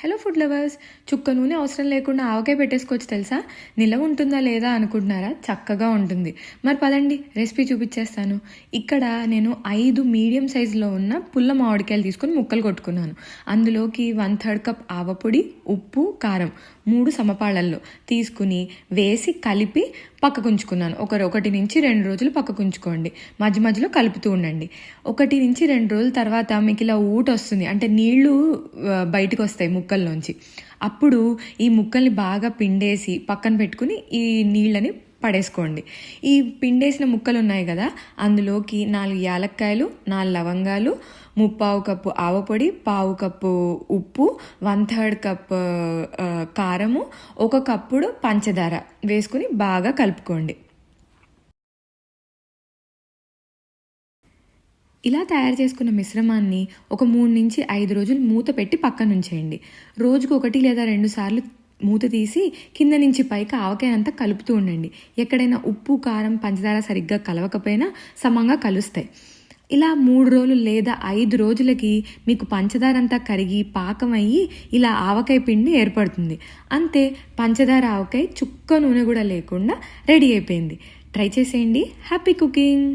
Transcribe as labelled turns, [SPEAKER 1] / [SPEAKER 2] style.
[SPEAKER 1] Hello food lovers చుక్క నూనె అవసరం లేకుండా ఆవకాయ పెట్టేసుకోవచ్చు తెలుసా? నిలవ ఉంటుందా లేదా అనుకుంటున్నారా? చక్కగా ఉంటుంది. మరి పదండి రెసిపీ చూపించేస్తాను ఇక్కడ నేను ఐదు మీడియం సైజులో ఉన్న పుల్ల మామిడికాయలు తీసుకొని ముక్కలు కొట్టుకున్నాను. అందులోకి వన్ థర్డ్ కప్ ఆవపొడి ఉప్పు కారం మూడు సమపాళల్లో తీసుకుని వేసి కలిపి పక్కకుంచుకున్నాను ఒకరు ఒకటి నుంచి రెండు రోజులు పక్కకుంచుకోండి మధ్య మధ్యలో కలుపుతూ ఉండండి. ఒకటి నుంచి రెండు రోజుల తర్వాత మీకు ఇలా ఊట వస్తుంది. అంటే నీళ్ళు బయటకు వస్తాయి ముక్కల్లోంచి. అప్పుడు ఈ ముక్కల్ని బాగా పిండేసి పక్కన పెట్టుకుని ఈ నీళ్ళని పడేసుకోండి. ఈ పిండేసిన ముక్కలు ఉన్నాయి కదా అందులోకి నాలుగు యాలక్కాయలు నాలుగు లవంగాలు ముప్పావు కప్పు ఆవపొడి పావు కప్పు ఉప్పు వన్ థర్డ్ కప్ కారము ఒక కప్పుడు పంచదార వేసుకుని బాగా కలుపుకోండి. ఇలా తయారు చేసుకున్న మిశ్రమాన్ని ఒక మూడు నుంచి ఐదు రోజులు మూత పెట్టి పక్కన ఉంచేయండి. రోజుకు ఒకటి లేదా రెండు సార్లు మూత తీసి కింద నుంచి పైకి ఆవకాయనంతా కలుపుతూ ఉండండి. ఎక్కడైనా ఉప్పు కారం పంచదార సరిగ్గా కలవకపోయినా సమంగా కలుస్తాయి. ఇలా మూడు రోజులు లేదా ఐదు రోజులకి మీకు పంచదార అంతా కరిగి పాకం అయ్యి ఇలా ఆవకాయ పిండి ఏర్పడుతుంది. అంతే పంచదార ఆవకాయ చుక్క నూనె కూడా లేకుండా రెడీ అయిపోయింది. ట్రై చేసేయండి. Happy cooking!